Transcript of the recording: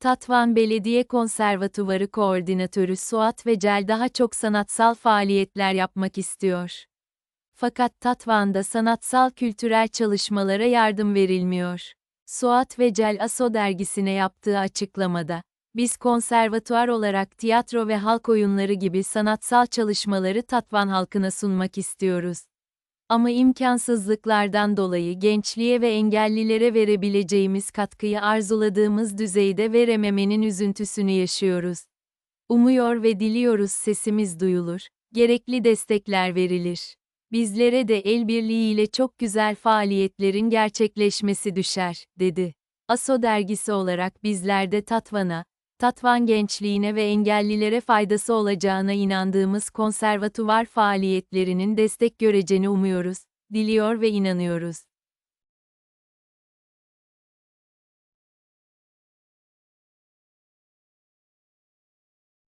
Tatvan Belediye Konservatuvarı Koordinatörü Suat ve Cel daha çok sanatsal faaliyetler yapmak istiyor. Fakat Tatvan'da sanatsal kültürel çalışmalara yardım verilmiyor. Suat ve Cel Aso dergisine yaptığı açıklamada, biz konservatuar olarak tiyatro ve halk oyunları gibi sanatsal çalışmaları Tatvan halkına sunmak istiyoruz. Ama imkansızlıklardan dolayı gençliğe ve engellilere verebileceğimiz katkıyı arzuladığımız düzeyde verememenin üzüntüsünü yaşıyoruz. Umuyor ve diliyoruz sesimiz duyulur, gerekli destekler verilir. Bizlere de el birliğiyle çok güzel faaliyetlerin gerçekleşmesi düşer, dedi. ASO dergisi olarak bizler de Tatvan'a, Tatvan gençliğine ve engellilere faydası olacağına inandığımız konservatuvar faaliyetlerinin destek göreceğini umuyoruz, diliyor ve inanıyoruz.